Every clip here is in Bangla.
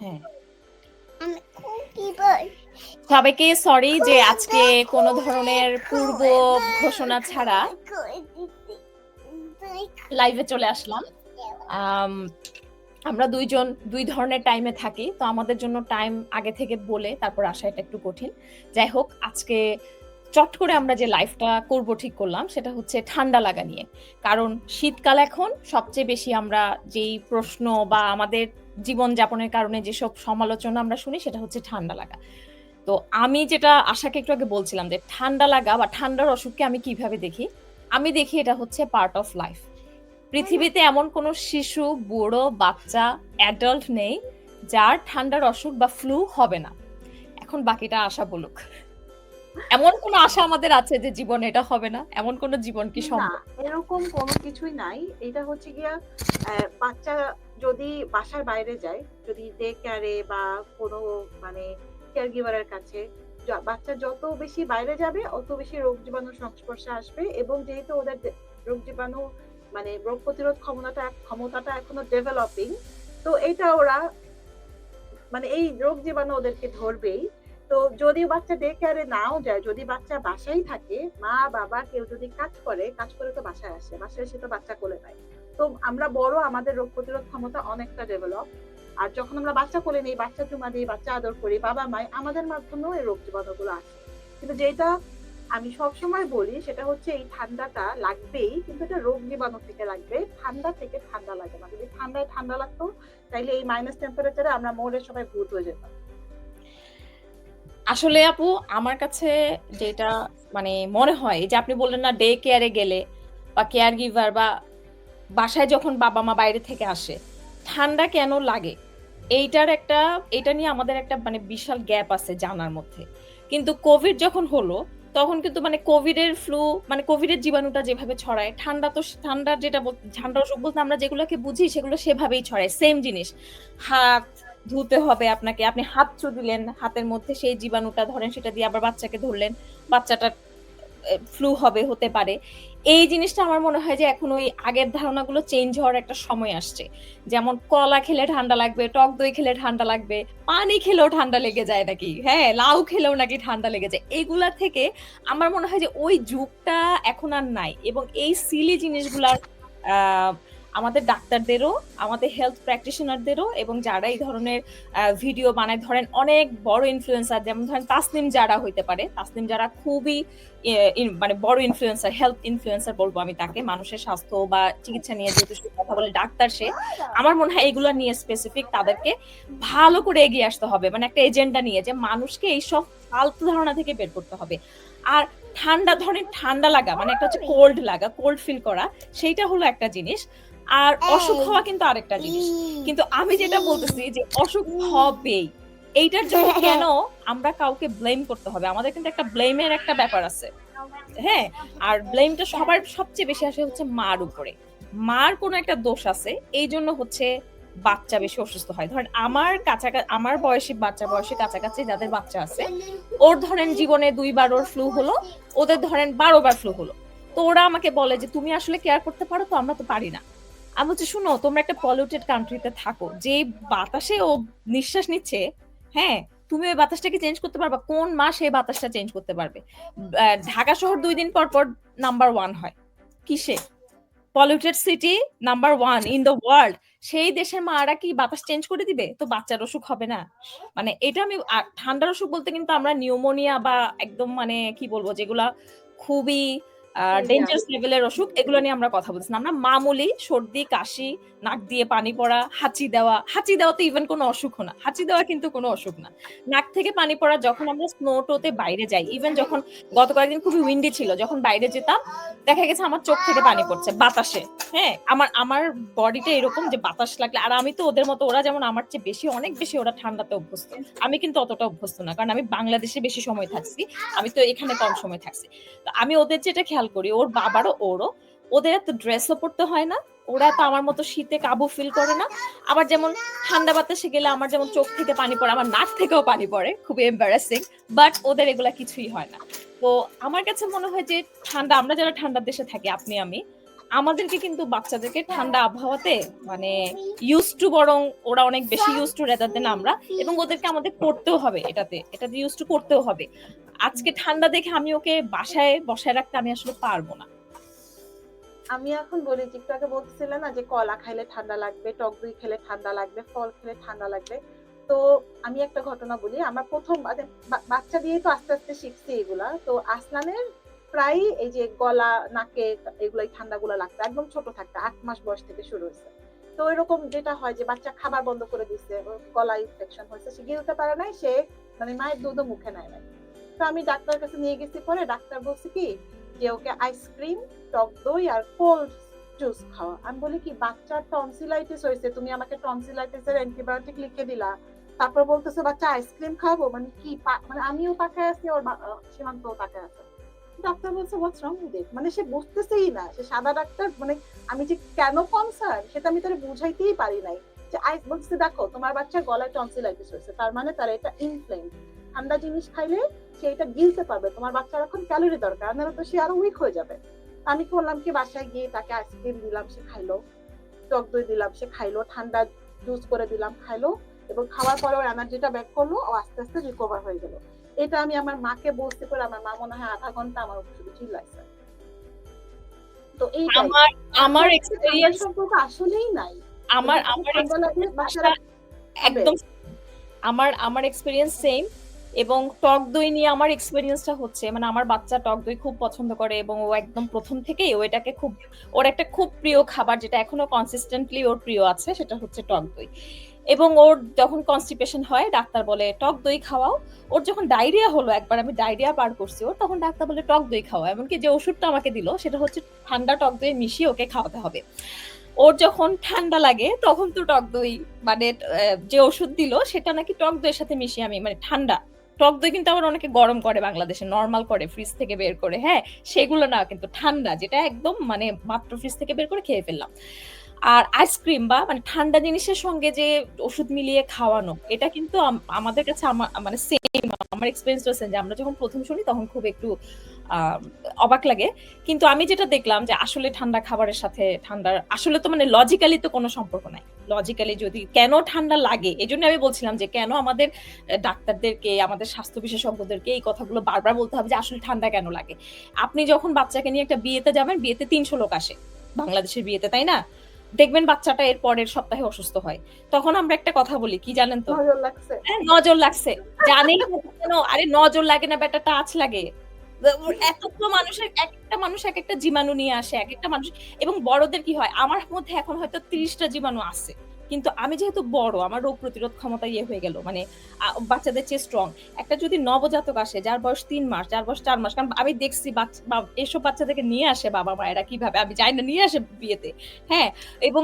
হ্যাঁ। সবাইকে সরি যে আজকে কোনো ধরনের পূর্ব ঘোষণা ছাড়া লাইভে চলে আসলাম। আমরা দুইজন দুই ধরনের টাইমে থাকি। তো আমাদের জন্য টাইম আগে থেকে বলে তারপর আসা এটা একটু কঠিন। যাই হোক আজকে চট করে আমরা যে লাইফটা করব ঠিক করলাম, সেটা হচ্ছে ঠান্ডা লাগা নিয়ে। কারণ শীতকাল এখন সবচেয়ে বেশি আমরা যেই প্রশ্ন বা আমাদের জীবন যাপনের কারণে যেসব সমালোচনা আমরা শুনি, সেটা হচ্ছে ঠান্ডা লাগা। তো আমি যেটা আশাকে একটু আগে বলছিলাম যে ঠান্ডা লাগা বা ঠান্ডার অসুখকে আমি কীভাবে দেখি? আমি দেখি এটা হচ্ছে পার্ট অফ লাইফ পৃথিবীতে এমন কোনো শিশু, বুড়ো, বাচ্চা অ্যাডাল্ট নেই, যার ঠান্ডার অসুখ বা ফ্লু হবে না। এখন বাকিটা আশা বলুক। এমন কোনো আশা আমাদের আছে যে জীবন এটা হবে না? এমন কোনো জীবন কি না সম্ভব? এরকম কোনো কিছুই নাই। এটা হচ্ছে গিয়া বাচ্চা যদি বাসার বাইরে যায় যদি ডে কেয়ারে বা কোনো মানে কেয়ার গিভারের কাছে বাচ্চা যত বেশি বাইরে যাবে অত বেশি রোগ জীবাণুর সংস্পর্শে আসবে এবং যেহেতু ওদের রোগ জীবাণু মানে রোগ প্রতিরোধ ক্ষমতাটা ক্ষমতাটা এখনও ডেভেলপিং তো এটা ওরা মানে এই রোগ জীবাণু ওদেরকে ধরবেই। তো যদি বাচ্চা ডে কেয়ারে নাও যায়, যদি বাচ্চা বাসায় থাকে, মা, বাবা কেউ যদি কাজ করে কাজ করে তো বাসায় আসে, বাসায় এসে তো বাচ্চা কোলে নেয় তো আমরা বড়, আমাদের রোগ প্রতিরোধ ক্ষমতা অনেকটা ডেভেলপ আর যখন আমরা বাচ্চা কোলে নিই, বাচ্চা চুমা দিই, বাচ্চা আদর করি, বাবা, মাই, আমাদের মাধ্যমেও এই রোগ জীবাণুগুলো আসে। কিন্তু যেটা আমি সব সময় বলি, সেটা হচ্ছে এই ঠান্ডাটা লাগবেই, কিন্তু এটা রোগ জীবাণু থেকে লাগবে, ঠান্ডা থেকে ঠান্ডা লাগে না। যদি ঠান্ডায় ঠান্ডা লাগতো, তাইলে এই মাইনাস টেম্পারেচারে আমরা মোড়ে সবাই ভূত হয়ে যেতাম। আসলে আপু, আমার কাছে যেটা মানে মনে হয় যে আপনি বললেন না ডে কেয়ারে গেলে বা কেয়ার গিভার বা বাসায় যখন বাবা মা বাইরে থেকে আসে, ঠান্ডা কেন লাগে? এইটার একটা, এটা নিয়ে আমাদের একটা মানে বিশাল গ্যাপ আছে জানার মধ্যে। কিন্তু কোভিড যখন হলো, তখন কিন্তু মানে কোভিডের ফ্লু মানে কোভিডের জীবাণুটা যেভাবে ছড়ায়, ঠান্ডা তো, ঠান্ডার যেটা ঠান্ডা অসুখ বলতে আমরা যেগুলোকে বুঝি, সেগুলো সেভাবেই ছড়ায় সেম জিনিস। হাত ধুতে হবে আপনাকে। আপনি হাত দিলেন হাতের মধ্যে সেই জীবাণুটা ধরেন সেটা দিয়ে আবার বাচ্চাকে ধরলেন বাচ্চাটা ফ্লু হবে হতে পারে। এই জিনিসটা আমার মনে হয় যে এখন ওই আগের ধারণাগুলো চেঞ্জ হওয়ার একটা সময় আসছে। যেমন কলা খেলে ঠান্ডা লাগবে টক দই খেলে ঠান্ডা লাগবে পানি খেলেও ঠান্ডা লেগে যায় নাকি? হ্যাঁ লাউ খেলেও নাকি ঠান্ডা লেগে যায়। এগুলা থেকে আমার মনে হয় যে ওই যুগটা এখন আর নাই এবং এই সিলি জিনিসগুলার আহ, আমাদের ডাক্তারদেরও, আমাদের হেলথ প্র্যাকটিশনারদেরও এবং যারা এই ধরনের ভিডিও বানায়, ধরেন অনেক বড় ইনফ্লুয়েন্সার যেমন ধরেন তাসনিম যারা হইতে পারে। তাসনিম যারা খুবই মানে বড় ইনফ্লুয়েন্সার হেলথ ইনফ্লুয়েন্সার বলব আমি তাকে, মানুষের স্বাস্থ্য বা চিকিৎসা নিয়ে যেহেতু সে কথা বলে ডাক্তার সে। আমার মনে হয় এগুলো নিয়ে স্পেসিফিক তাদেরকে ভালো করে এগিয়ে আসতে হবে মানে একটা এজেন্ডা নিয়ে যে মানুষকে এইসব ফালতু ধারণা থেকে বের করতে হবে। আর ঠান্ডা, ধরেন ঠান্ডা লাগা মানে একটা হচ্ছে কোল্ড লাগা কোল্ড ফিল করা, সেইটা হলো একটা জিনিস। আর অসুখ হওয়া কিন্তু আরেকটা জিনিস। কিন্তু আমি যেটা বলতেছি যে অসুখ হবেই। এইটার জন্য কেন আমরা কাউকে ব্লেম করতে হবে? আমাদের কিন্তু একটা ব্লেমের একটা ব্যাপার আছে। হ্যাঁ? আর ব্লেমটা সবার সবচেয়ে বেশি আসে হচ্ছে মার উপরে। মার কোনো একটা দোষ আছে এই জন্য হচ্ছে বাচ্চা বেশি অসুস্থ হয়। ধরেন আমার কাছাকাছি আমার বয়সী বাচ্চা বয়সী কাছাকাছি যাদের বাচ্চা আছে ওর ধরেন জীবনে দুইবার ওর ফ্লু হলো ওদের ধরেন বারো বার ফ্লু হলো। তো ওরা আমাকে বলে যে তুমি আসলে কেয়ার করতে পারো তো আমরা তো পারি না। আমি বলছি শুনো, তোমরা একটা পলিউটেড কান্ট্রিতে থাকো। যে বাতাসে ও নিঃশ্বাস নিচ্ছে হ্যাঁ তুমি ওই বাতাসটাকে চেঞ্জ করতে পারবা। কোন মাস এই বাতাসটা চেঞ্জ করতে পারবে? ঢাকা শহর দুই দিন পর পর নাম্বার ওয়ান হয়। কিসে? Polluted city number one in the world সেই দেশের মারা কি বাতাস চেঞ্জ করে দিবে? তো বাচ্চার অসুখ হবে না। মানে এটা আমি ঠান্ডার অসুখ বলতে কিন্তু আমরা নিউমোনিয়া বা একদম মানে কি বলব, যেগুলা খুবই ডেঞ্জারাস লেভেলের অসুখ এগুলো নিয়ে আমরা কথা বলছি আমরা মামুলি সর্দি কাশি নাক দিয়ে পানি পড়া হাঁচি দেওয়া হাঁচি দেওয়া তো ইভেন কোনো অসুখ না। হাঁচি দেওয়া কিন্তু কোনো অসুখ না। নাক থেকে পানি পড়া যখন আমরা স্নো টোতে বাইরে যাই ইভেন যখন গত কয়েকদিন খুবই উইন্ডি ছিল যখন বাইরে যেতাম দেখা গেছে আমার চোখ থেকে পানি পড়ছে বাতাসে। হ্যাঁ আমার আমার বডিটা এরকম যে বাতাস লাগলে আর আমি তো ওদের মতো ওরা যেমন আমার চেয়ে বেশি অনেক বেশি ওরা ঠান্ডাতে অভ্যস্ত। আমি কিন্তু অতটা অভ্যস্ত না কারণ আমি বাংলাদেশে বেশি সময় থাকছি আমি তো এখানে কম সময় থাকছি। তো আমি ওদের যেটা খেয়াল করি, ওর বাবারও ওরও। ওদের এত ড্রেসও পড়তে হয় না, ওরা তো আমার মতো শীতে কাবু ফিল করে না। আবার যেমন ঠান্ডা বাতাসে গেলে আমার যেমন চোখ থেকে পানি পড়ে, আমার নাক থেকেও পানি পড়ে, খুবই এম্বারাসিং বাট ওদের এগুলা কিছুই হয় না। তো আমার কাছে মনে হয় যে ঠান্ডা, আমরা যারা ঠান্ডার দেশে থাকি, আপনি, আমি আমাদেরকে কিন্তু বাচ্চাদেরকে ঠান্ডা আবহাওয়াতে মানে ইউজ টু বরং ওরা অনেক বেশি ইউজ টু রেদার দেন আমরা, এবং ওদেরকে আমাদের করতেও হবে এটাতে এটাতে ইউজ টু করতেও হবে। আজকে ঠান্ডা দেখে আমি ওকে বাসায় বসায় রাখতে আমি আসলে পারব না। আমি এখন বলি যে একটু আগে বলতেছিলে না যে কলা খাইলে ঠান্ডা লাগবে, টক দই খেলে ঠান্ডা লাগবে, ফল খেলে ঠান্ডা লাগবে। তো আমি একটা ঘটনা বলি, আমার প্রথম বাচ্চা দিয়ে তো আস্তে আস্তে শিখছি এগুলা। তো আসলানের প্রায় এই যে গলা, নাকে এগুলো এই ঠান্ডাগুলো লাগতো। একদম ছোট থাকতে, আট মাস বয়স থেকে শুরু হয়েছে। তো এরকম যেটা হয় যে বাচ্চা খাবার বন্ধ করে দিচ্ছে গলা ইনফেকশন হয়েছে, সে গিলতে পারে নাই, সে মানে মায়ের দুধও মুখে নেয় নাই। তো আমি ডাক্তারের কাছে নিয়ে গেছি, পরে ডাক্তার বলছে কি যে ওকে আইসক্রিম টক দই আর কোল্ড জুস খাওয়া। আমি বলি কি, বাচ্চার টনসিলাইটিস হয়েছে, তুমি আমাকে টনসিলাইটিসের অ্যান্টিবায়োটিক লিখে দিলা। তারপর বলতেছে, বাচ্চা আইসক্রিম খাব? মানে কি মানে আমিও তাকায় আছি, ওর সীমান্তও তাকায় আছে। ডাক্তার বলছে হোয়াটস রং উইথ মানে সে বুঝতেছেই না। সে সাদা ডাক্তার মানে আমি যে কেন কনসার্ন সেটা আমি তার বুঝাইতেই পারি নাই। যে আইস বলছে, দেখো, তোমার বাচ্চার গলায় টনসিলাইটিস হয়েছে, তার মানে তার এটা ইনফ্লেম ঠান্ডা জিনিস খাইলে সে এটা গিলতে পারবে। তোমার বাচ্চার এখন ক্যালোরি দরকার নাহলে তো সে আরও উইক হয়ে যাবে। আমি করলাম কি, বাসায় গিয়ে তাকে আইসক্রিম দিলাম, সে খাইলো। টক দই দিলাম, সে খাইলো। ঠান্ডা জুস করে দিলাম, খাইলো। এবং খাওয়ার পরে ওর এনার্জিটা ব্যাক করল, ও আস্তে আস্তে রিকভার হয়ে গেল। এটা আমি আমার মাকে বলতে করে আমার মা মনে হয় আধা ঘণ্টা আমার শুধু চিল্লাইছে। তো এই আমার আমার এক্সপেরিয়েন্স সম্পর্ক আসলেই নাই। আমার আমার একদম আমার আমার এক্সপিরিয়েন্স সেম এবং টক দই নিয়ে আমার এক্সপিরিয়েন্সটা হচ্ছে মানে আমার বাচ্চা টক দই খুব পছন্দ করে এবং ও একদম প্রথম থেকেই ও এটাকে খুব ওর একটা খুব প্রিয় খাবার যেটা এখনও কনসিস্টেন্টলি ওর প্রিয় আছে সেটা হচ্ছে টক দই। এবং ওর যখন কনস্টিপেশন হয়, ডাক্তার বলে, টক দই খাওয়াও। ওর যখন ডায়রিয়া হলো, একবার আমি ডায়রিয়া পার করছি, ওর তখন ডাক্তার বলে, টক দই খাওয়া এমনকি যে ওষুধটা আমাকে দিল, সেটা হচ্ছে ঠান্ডা টক দই মিশিয়ে ওকে খাওয়াতে হবে। ওর যখন ঠান্ডা লাগে, তখন তো টক দই মানে যে ওষুধ দিল, সেটা নাকি টক দইয়ের সাথে মিশিয়ে আমি মানে ঠান্ডা। টক দই কিন্তু আবার অনেকে গরম করে বাংলাদেশে নর্মাল করে ফ্রিজ থেকে বের করে হ্যাঁ? সেগুলো না, কিন্তু ঠান্ডা, যেটা একদম মানে মাত্র ফ্রিজ থেকে বের করে খেয়ে ফেললাম। আর আইসক্রিম বা মানে ঠান্ডা জিনিসের সঙ্গে যে ওষুধ মিলিয়ে খাওয়ানো, এটা কিন্তু আমাদের কাছে আমা- মানে সেম আমার এক্সপিরিয়েন্স রয়েছে যে আমরা যখন প্রথম শুনি তখন খুব একটু অবাক লাগে। কিন্তু আমি যেটা দেখলাম যে আসলে ঠান্ডা খাবারের সাথে ঠান্ডার, আসলে তো মানে লজিক্যালি তো কোনো সম্পর্ক নাই। লজিক্যালি যদি কেন ঠান্ডা লাগে এই জন্য আমি বলছিলাম যে কেন আমাদের ডাক্তারদেরকে, আমাদের স্বাস্থ্য বিশেষজ্ঞদেরকে এই কথাগুলো বারবার বলতে হবে যে আসলে ঠান্ডা কেন লাগে? আপনি যখন বাচ্চাকে নিয়ে একটা বিয়েতে যাবেন, বিয়েতে তিনশো লোক আসে। বাংলাদেশের বিয়েতে, তাই না? দেখবেন বাচ্চাটা এর পরের সপ্তাহে অসুস্থ হয়। তখন আমরা একটা কথা বলি কি জানেন তো? নজর লাগছে। হ্যাঁ, জানেই কেন? আরে নজর লাগে না বেটা টাচ লাগে। এতগুলো মানুষের এক একটা মানুষ এক একটা জীবাণু নিয়ে আসে এক একটা মানুষ এবং বড়দের কি হয়? আমার মধ্যে এখন হয়তো ত্রিশটা জীবাণু আছে। কিন্তু আমি যেহেতু বড়, আমার রোগ প্রতিরোধ ক্ষমতা ইয়ে হয়ে গেল মানে বাচ্চাদের চেয়ে স্ট্রং একটা যদি নবজাতক আসে, যার বয়স তিন মাস, যার বয়স চার মাস, কারণ আমি দেখছি বাচ্চা এসব বাচ্চাদেরকে নিয়ে আসে বাবা মায়েরা কীভাবে, আমি জানি না, নিয়ে আসে বিয়েতে। হ্যাঁ এবং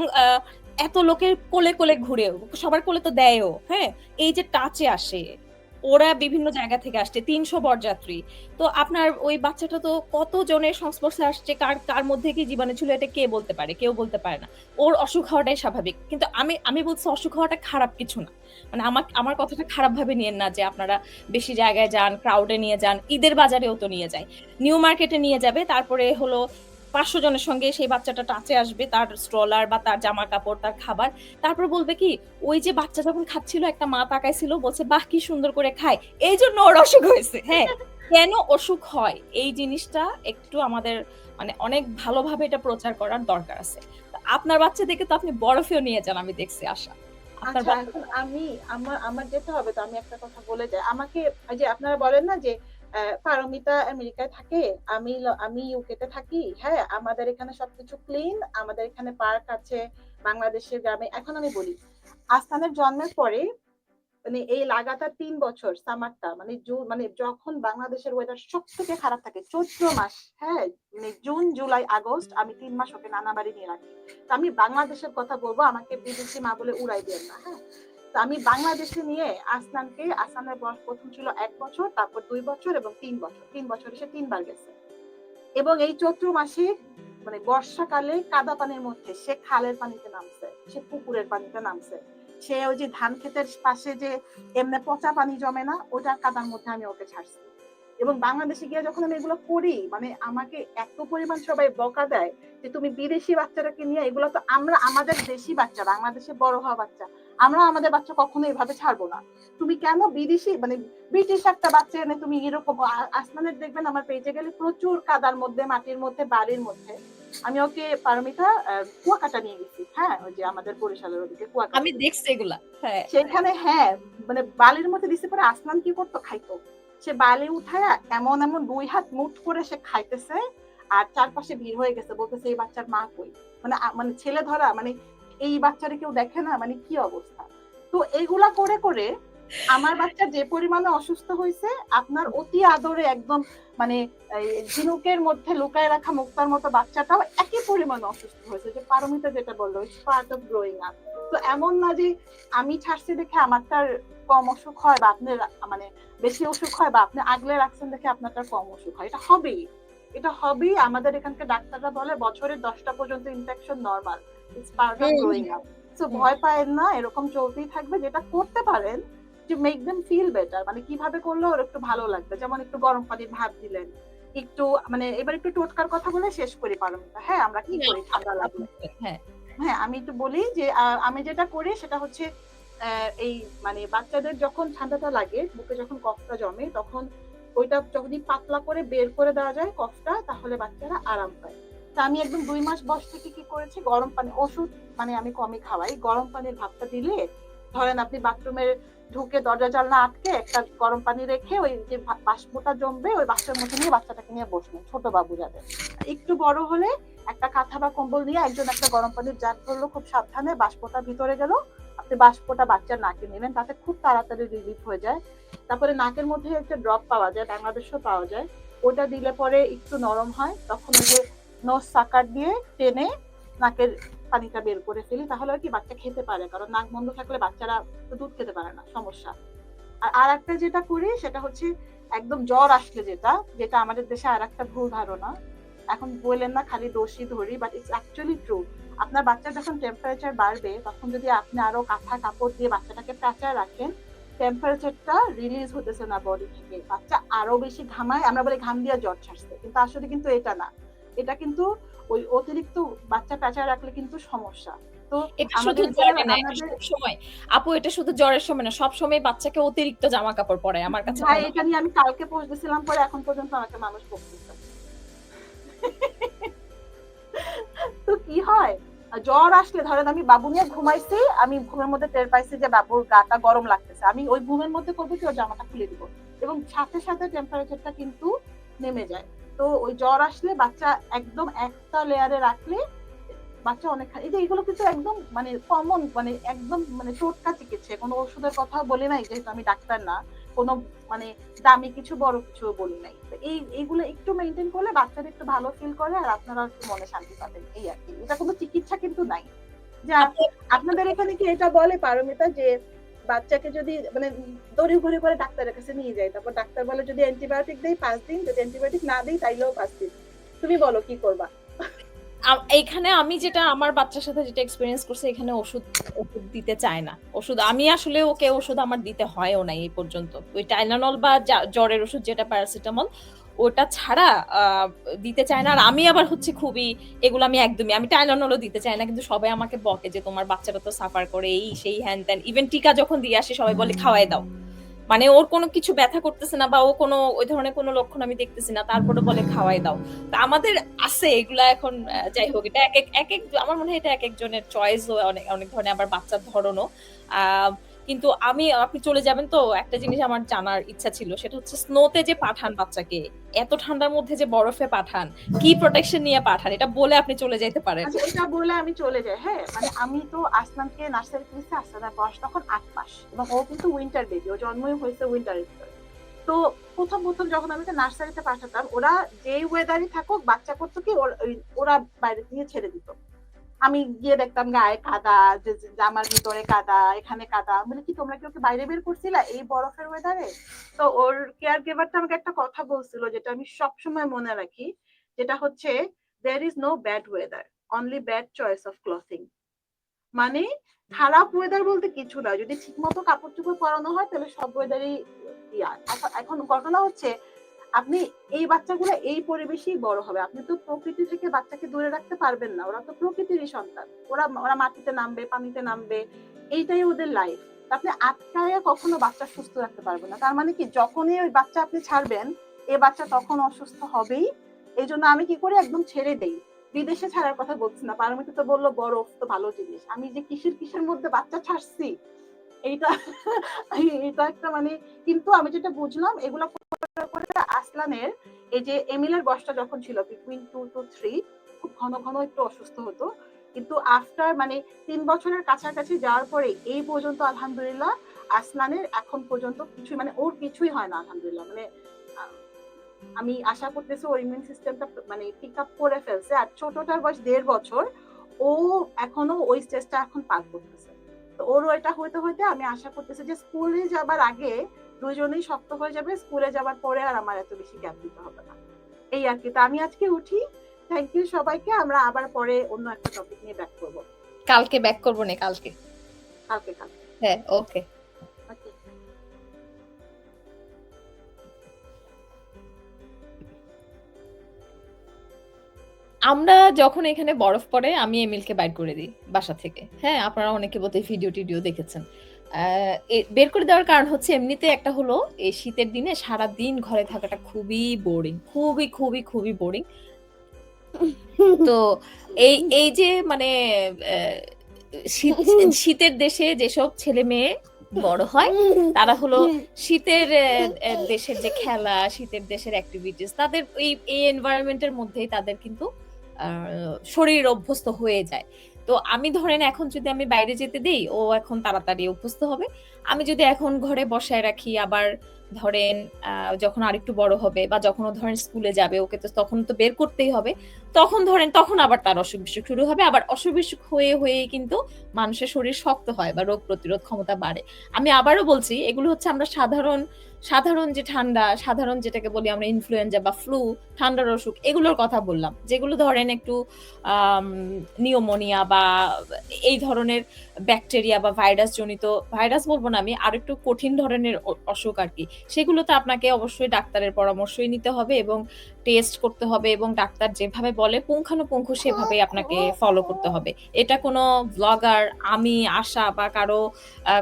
এত লোকের কোলে কোলে ঘুরেও সবার কোলে তো দেয়ও হ্যাঁ এই যে টাচে আসে ওরা বিভিন্ন জায়গা থেকে আসছে, তিনশো বরযাত্রী। তো আপনার ওই বাচ্চাটা তো কত জনের সংস্পর্শে আসছে, কার কার মধ্যে কি জীবাণু ছিল, এটা কে বলতে পারে, কেউ বলতে পারে না। ওর অসুখ হওয়াটাই স্বাভাবিক। কিন্তু আমি আমি বলছি অসুখ হওয়াটা খারাপ কিছু না। মানে আমার আমার কথাটা খারাপ ভাবে নিয়েন না যে আপনারা বেশি জায়গায় যান ক্রাউডে নিয়ে যান, ঈদের বাজারেও তো নিয়ে যায়। নিউ মার্কেটে নিয়ে যাবে, তারপরে হলো পাঁচশো জনের সঙ্গে সেই বাচ্চাটা টাচে আসবে তার স্ট্রলার বা তার জামা কাপড় তার খাবার। তারপর বলবে কি ওই যে বাচ্চা যখন খাচ্ছিল একটা মা তাকাইছিল বলছে বাহ কি সুন্দর করে খায়। এই জন্য ওর অসুখ হয়েছে। হ্যাঁ কেন অসুখ হয়? এই জিনিসটা একটু আমাদের মানে অনেক ভালোভাবে এটা প্রচার করার দরকার আছে। আপনার বাচ্চা দেখে তো আপনি বরফেও নিয়ে যান আমি দেখছি আশা। আচ্ছা আমি আমার আমার যেতে হবে তো আমি একটা কথা বলে যাই। আমাকে যে আপনারা বলেন না যে পারমিতা আমেরিকায় থাকে, আমি আমি ইউকেতে থাকি হ্যাঁ আমাদের এখানে সবকিছু ক্লিন আমাদের এখানে পার্ক আছে, বাংলাদেশের গ্রামে, এখন আমি বলি, আস্তানের জন্মের পরে মানে এই লাগাতার তিন বছর সামারটা মানে জুন মানে যখন বাংলাদেশের ওয়েদার সব থেকে খারাপ থাকে, চৈত্র মাস হ্যাঁ মানে জুন, জুলাই, আগস্ট, আমি তিন মাস ওকে নানা বাড়ি নিয়ে রাখি। আমি বাংলাদেশের কথা বলব, আমাকে বিদেশি মা বলে উড়াই দেন না হ্যাঁ। আমি বাংলাদেশে নিয়ে আসনানকে আসানের বয়স প্রথম ছিল এক বছর, তারপর দুই বছর এবং তিন বছর। তিন বছর এসে তিনবার গেছে। এবং এই চৈত্র মাসে মানে বর্ষাকালে কাদা পানির মধ্যে সে খালের পানিতে নামছে, সে পুকুরের পানিতে নামছে। সে ওই যে ধান ক্ষেতের পাশে যে এমনি পচা পানি জমে না, ওটা কাদার মধ্যে আমি ওকে ছাড়ছি। এবং বাংলাদেশে গিয়ে যখন আমি এগুলো করি মানে আমাকে এত পরিমাণ সবাই বকা দেয় যে, তুমি বিদেশি বাচ্চাটাকে নিয়ে, এগুলো তো আমরা, আমাদের দেশি বাচ্চা, বাংলাদেশে বড় হওয়া বাচ্চা। আমরা আমাদের বাচ্চা কখনো এভাবে ছাড়বো না। তুমি কেন বিদেশি মানে ব্রিটিশ একটা বাচ্চা এনে তুমি এরকম আসমানের দেখবেন আমার পেজে গেলে প্রচুর কাদার মধ্যে মাটির মধ্যে বাড়ির মধ্যে। আমি ওকে পারমিতা কুয়াকাটা নিয়ে গেছি। হ্যাঁ ওই যে আমাদের বরিশালের ওদিকে কুয়াকাটা। আমি দেখছি এগুলা। হ্যাঁ। সেখানে হ্যাঁ মানে বালির মধ্যে দিছে পরে আসমান কি করতো? খাইতো। সে বালি উঠায় এমন এমন দুই হাত মুঠ করে সে খাইতেছে আর চারপাশে ভিড় হয়ে গেছে। বলতেছে এই বাচ্চার মা কই? মানে মানে ছেলে ধরা মানে এই বাচ্চারে কেউ দেখে না? মানে কি অবস্থা? তো এইগুলা করে করে আমার বাচ্চা যে পরিমাণে অসুস্থ হয়েছে, আপনার অতি আদরে একদম মানে ঝিনুকের মধ্যে লুকায় রাখা মুক্তার মতো বাচ্চাটাও একই পরিমাণে অসুস্থ হয়েছে। যে পারমিতা যেটা বলল it's part of growing up তো এমন না যে আমি ছাড়ছি দেখে আমারটার কম অসুখ হয় বা আপনার মানে বেশি অসুখ হয় বা আপনি আগলে রাখছেন দেখে আপনারটার কম অসুখ হয়। এটা হবেই। এটা হবেই। আমাদের এখানকার ডাক্তাররা বলে বছরের দশটা পর্যন্ত infection normal it's part of growing up so ভয় পায়েন না এরকম চলতেই থাকবে যেটা করতে পারেন যে মেক দেম ফিল বেটার মানে কীভাবে করলে ওর একটু ভালো লাগবে? যেমন একটু গরম পানির দিলেন একটু মানে এবার একটু টোটকার কথা বলে শেষ করি পারমিতা। হ্যাঁ আমরা কি করি? ঠান্ডা লাগলে। হ্যাঁ। হ্যাঁ আমি একটু বলি যে আমি যেটা করি সেটা হচ্ছে এই মানে বাচ্চাদের যখন ঠান্ডাটা লাগে বুকে যখন কফটা জমে তখন ওইটা যখনই পাতলা করে বের করে দেওয়া যায় কফটা তাহলে বাচ্চারা আরাম পায়। তা আমি একদম দুই মাস বয়স থেকে কি করেছি? গরম পানি, ওষুধ মানে আমি কমই খাওয়াই। গরম পানির ভাবটা দিলে, ধরেন আপনি বাথরুমের ঢুকে দরজা জানলা আটকে একটা গরম পানি রেখে ওই যে বাষ্পটা জমবে, ওই বাষ্পের মধ্যে নিয়ে বাচ্চাটাকে নিয়ে বসবেন, ছোট বাবু যাদের। একটু বড় হলে একটা কাঁথা বা কম্বল নিয়ে একজন একটা গরম পানির জার ধরলো, খুব সাবধানে বাষ্পটা ভিতরে গেল, আপনি বাষ্পটা বাচ্চার নাকে নেবেন, তাতে খুব তাড়াতাড়ি রিলিফ হয়ে যায়। তারপরে নাকের মধ্যে একটা ড্রপ পাওয়া যায়, বাংলাদেশেও পাওয়া যায়। ওটা দিলে পরে একটু নরম হয়, তখন ওই যে নস সাকার দিয়ে টেনে নাকের পানিটা বের করে ফেলি, তাহলে আর কি বাচ্চা খেতে পারে, কারণ নাক বন্ধ থাকলে বাচ্চারা দুধ খেতে পারে না, সমস্যা। আর আর একটা যেটা করি, সেটা হচ্ছে একদম জ্বর আসলে যেটা যেটা আমাদের দেশে আর একটা ভুল ধারণা। এখন বললেন না, খালি দোষী ধরি বাট ইটস অ্যাকচুয়ালি ট্রু আপনার বাচ্চা যখন টেম্পারেচার বাড়বে, তখন যদি আপনি আরও কাঁথা কাপড় দিয়ে বাচ্চাটাকে প্যাঁচায় রাখেন টেম্পারেচারটা রিলিজ হতেছে না বডি থেকে। বাচ্চা আরও বেশি ঘামায়, আমরা বলি ঘাম দিয়ে জ্বর ছাড়ছে, কিন্তু আসলে কিন্তু এটা না। এটা কিন্তু ওই অতিরিক্ত বাচ্চা প্যাঁচায় রাখলে কিন্তু সমস্যা। তো এটা শুধু জ্বরে না সময়। আপু এটা শুধু জ্বরের সময় না সব সময় বাচ্চাকে অতিরিক্ত জামা কাপড় পরায় আমার কাছে ভাই এটা নিয়ে আমি কালকে পোস্ট দিছিলাম পরে এখন পর্যন্ত আমাকে মানুষ বকতেছে। তো কি হয়? জ্বর আসলে ধরেন আমি বাবু নিয়ে ঘুমাইছি আমি ঘুমের মধ্যে টের পাইছি যে বাবুর গাটা গরম লাগতেছে। আমি ওই ঘুমের মধ্যে করব কি? ওর জামাটা খুলে দিব। এবং সাথে সাথে টেম্পারেচারটা কিন্তু নেমে যায়। তো ওই জ্বর আসলে বাচ্চা একদম একটা লেয়ারে রাখলে বাচ্চা অনেক এই যে এগুলো কিন্তু একদম মানে কমন মানে একদম মানে টোটকা চিকিৎসা। কোনো ওষুধের কথা বলি নাই যেহেতু আমি ডাক্তার না কোনো মানে দামি কিছু বড় কিছু বলি নাই। তো এই এইগুলো একটু মেনটেন করলে বাচ্চারা একটু ভালো ফিল করে আর আপনারা একটু মনে শান্তি পাবেন এই আর কি। এটা কোনো চিকিৎসা কিন্তু নাই। যে আপনাদের এখানে কি এটা বলে পারমিতা যে বাচ্চাকে যদি মানে দড়ি ঘড়ি করে ডাক্তারের কাছে নিয়ে যায়, তারপর ডাক্তার বলে যদি অ্যান্টিবায়োটিক দেই পাঁচ দিন, যদি অ্যান্টিবায়োটিক না দেই তাইলেও পাঁচ দিন। তুমি বলো কি করবা? এইখানে আমি যেটা আমার বাচ্চার সাথে যেটা এক্সপিরিয়েন্স করছি, এখানে ওষুধ ওষুধ দিতে চায় না। ওষুধ, আমি আসলে ওকে ওষুধ আমার দিতে হয়ও নাই এই পর্যন্ত। ওই টাইলানল বা জ্বরের ওষুধ যেটা প্যারাসিটামল ওটা ছাড়া দিতে চায় না। আর আমি আবার হচ্ছে খুবই এগুলো আমি একদমই আমি টাইলানলও দিতে চাই না কিন্তু সবাই আমাকে বকে যে তোমার বাচ্চাটা তো সাফার করে এই সেই হ্যান ত্যান। ইভেন টিকা যখন দিয়ে আসে সবাই বলে খাওয়াই দাও। মানে ওর কোনো কিছু ব্যথা করতেছে না বা ও কোনো ওই ধরনের কোনো লক্ষণ আমি দেখতেছি না তারপরে বলে খাওয়াই দাও। তা আমাদের আছে এগুলা এখন যাই হোক এটা এক এক এক এক আমার মনে হয় এটা এক একজনের চয়েস অনেক অনেক ধরনের আবার বাচ্চার ধরনও। আহ, কিন্তু আমি, আপনি চলে যাবেন তো, একটা জিনিস আমার জানার ইচ্ছা ছিল, সেটা হচ্ছে স্নোতে যে পাঠান বাচ্চাকে, এত ঠান্ডার মধ্যে যে বরফে পাঠান, কি প্রোটেকশন নিয়ে পাঠান, এটা বলে আপনি চলে যেতে পারেন। আচ্ছা এটা বলে আমি চলে যাই হ্যাঁ মানে আমি তো আসলামকে নার্সারি কিনছি আসলামের বয়স তখন আট মাস, এবং ও কিন্তু উইন্টার বেবি ও জন্মই হয়েছে উইন্টারের ভিতরে। তো প্রথম প্রথম যখন আমি নার্সারিতে পাঠাতাম, ওরা যেই ওয়েদারই থাকুক, বাচ্চা করতো কি, ওর- বাইরে নিয়ে ছেড়ে দিত। আমি গিয়ে দেখতাম গায়ে কাদা জামার ভিতরে কাদা, এখানে কাদা। মানে কি তোমরা কি ওকে বাইরে বের করছিলা এই বরফের ওয়েদারে তো ওর কেয়ার গিভারটা আমাকে একটা কথা বলছিল, যেটা আমি সবসময় মনে রাখি, যেটা হচ্ছে there is no bad weather only bad choice of clothing. মানে খারাপ ওয়েদার বলতে কিছু না। যদি ঠিকমতো কাপড় চোপড় পরানো হয়, তাহলে সব ওয়েদারই ইয়া এখন- এখন ঘটনা হচ্ছে আপনি এই বাচ্চাগুলো এই পরিবেশেই বড় হবে। আপনি তো প্রকৃতি থেকে বাচ্চাকে দূরে রাখতে পারবেন না। ওরা তো প্রকৃতিরই সন্তান। ওরা ওরা মাটিতে নামবে, পানিতে নামবে। এইটাই ওদের লাইফ আপনি আটকায় কখনো বাচ্চা সুস্থ রাখতে পারবেন না। তার মানে কি, যখনই ওই বাচ্চা আপনি ছাড়বেন, এ বাচ্চা তখন অসুস্থ হবেই। এই জন্য আমি কি করি, একদম ছেড়ে দেই। বিদেশে ছাড়ার কথা বলছি না। পারমিতা তো বলল, বরফ তো ভালো জিনিস। আমি যে কিসের কিসের মধ্যে বাচ্চা ছাড়ছি? এইটা একটা মানে কিন্তু আমি যেটা বুঝলাম, এগুলো করে আসলানের এই যে এমিলের বয়সটা যখন ছিল বিটুইন টু টু থ্রি খুব ঘন ঘন একটু অসুস্থ হতো। কিন্তু আফটার মানে তিন বছরের কাছাকাছি যাওয়ার পরে এই পর্যন্ত আলহামদুলিল্লাহ আসলানের এখন পর্যন্ত কিছুই মানে ওর কিছুই হয় না আলহামদুলিল্লাহ। মানে আমি আশা করতেছি ওর ইমিউন সিস্টেমটা মানে পিক আপ করে ফেলছে। আর ছোটটার বয়স দেড় বছর, ও এখনও ওই স্টেজটা এখন পার করতেছে। তো ওরও এটা হইতে হইতে আমি আশা করতেছি যে স্কুলে যাবার আগে দুজনেই শক্ত হয়ে যাবে স্কুলে যাবার পরে আর আমার এত বেশি গ্যাপ দিতে হবে না। এই আর কি। তো আমি আজকে উঠি। থ্যাংক ইউ সবাইকে। আমরা আবার পরে অন্য একটা টপিক নিয়ে ব্যাক করব। কালকে ব্যাক করব না কালকে। কালকে কালকে। হ্যাঁ ওকে আমরা যখন এখানে বরফ পড়ে, আমি এমিলকে বাইর করে দিই বাসা থেকে। হ্যাঁ আপনারা অনেকে বোধহয় ভিডিও টিডিও দেখেছেন। বের করে দেওয়ার কারণ হচ্ছে এমনিতে একটা হলো, এই শীতের দিনে সারা দিন ঘরে থাকাটা খুবই বোরিং খুবই খুবই খুবই বোরিং তো এই এই যে মানে শীত, শীতের দেশে যেসব ছেলে মেয়ে বড় হয়, তারা হলো শীতের দেশের যে খেলা, শীতের দেশের অ্যাক্টিভিটিস তাদের এই এই এনভায়রনমেন্টের মধ্যেই তাদের কিন্তু শরীর অভ্যস্ত হয়ে যায়। তো আমি ধরেন এখন যদি আমি বাইরে যেতে দিই, ও এখন তাড়াতাড়ি অভ্যস্ত হবে। আমি যদি এখন ঘরে বসায় রাখি, আবার ধরেন যখন আরেকটু বড় হবে বা যখন ও ধরেন স্কুলে যাবে, ওকে তো তখন তো বের করতেই হবে। তখন ধরেন, তখন আবার তার অসুখ বিসুখ শুরু হবে। আবার অসুখ বিসুখ হয়ে হয়ে কিন্তু মানুষের শরীর শক্ত হয় বা রোগ প্রতিরোধ ক্ষমতা বাড়ে। আমি আবারও বলছি, এগুলো হচ্ছে আমরা সাধারণ সাধারণ যে ঠান্ডা, সাধারণ যেটাকে বলি আমরা ইনফ্লুয়েঞ্জা বা ফ্লু ঠান্ডার অসুখ, এগুলোর কথা বললাম। যেগুলো ধরেন একটু নিউমোনিয়া বা এই ধরনের ব্যাকটেরিয়া বা ভাইরাস জনিত ভাইরাস বলব না আমি, আর একটু কঠিন ধরনের অসুখ আর কি। সেগুলোতে আপনাকে অবশ্যই ডাক্তারের পরামর্শই নিতে হবে এবং টেস্ট করতে হবে এবং ডাক্তার যেভাবে বলে পুঙ্খানুপুঙ্খ সেভাবে আপনাকে ফলো করতে হবে। এটা কোনো ব্লগার আমি, আশা বা কারও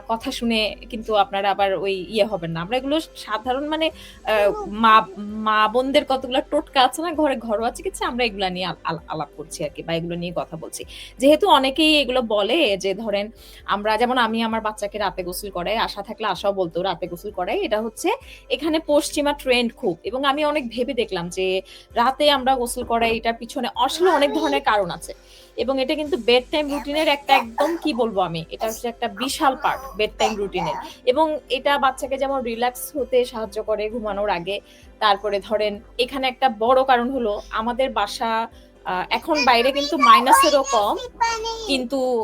কথা শুনে কিন্তু আপনারা আবার ওই ইয়ে হবেন না। আমরা এগুলো সাধারণ মানে মা মা বোনদের কতগুলো টোটকা আছে না, ঘরে ঘরোয়া চিকিৎসা আমরা এগুলো নিয়ে আল- আল- আলাপ করছি আর কি বা এগুলো নিয়ে কথা বলছি। যেহেতু অনেকেই এগুলো বলে যে ধরেন আমরা, যেমন আমি আমার বাচ্চাকে রাতে গোসল করাই, আশা থাকলে আশাও বলতো রাতে গোসল করাই। এটা হচ্ছে এখানে পশ্চিমা ট্রেন্ড খুব এবং আমি অনেক ভেবে দেখলাম যে রাতে আমরা গোসল করাই এটার পিছনে আসলে অনেক ধরনের কারণ আছে। এবং এটা কিন্তু বেড টাইম রুটিনের একটা একদম, কি বলব আমি, এটা হচ্ছে একটা বিশাল পার্ট বেড টাইম রুটিনের এবং এটা বাচ্চাকে যেমন রিল্যাক্স হতে সাহায্য করে ঘুমানোর আগে, তারপরে ধরেন এখানে একটা বড় কারণ হলো আমাদের বাসা এখন বাইরে কিন্তু মাইনাসেরও কম, কিন্তু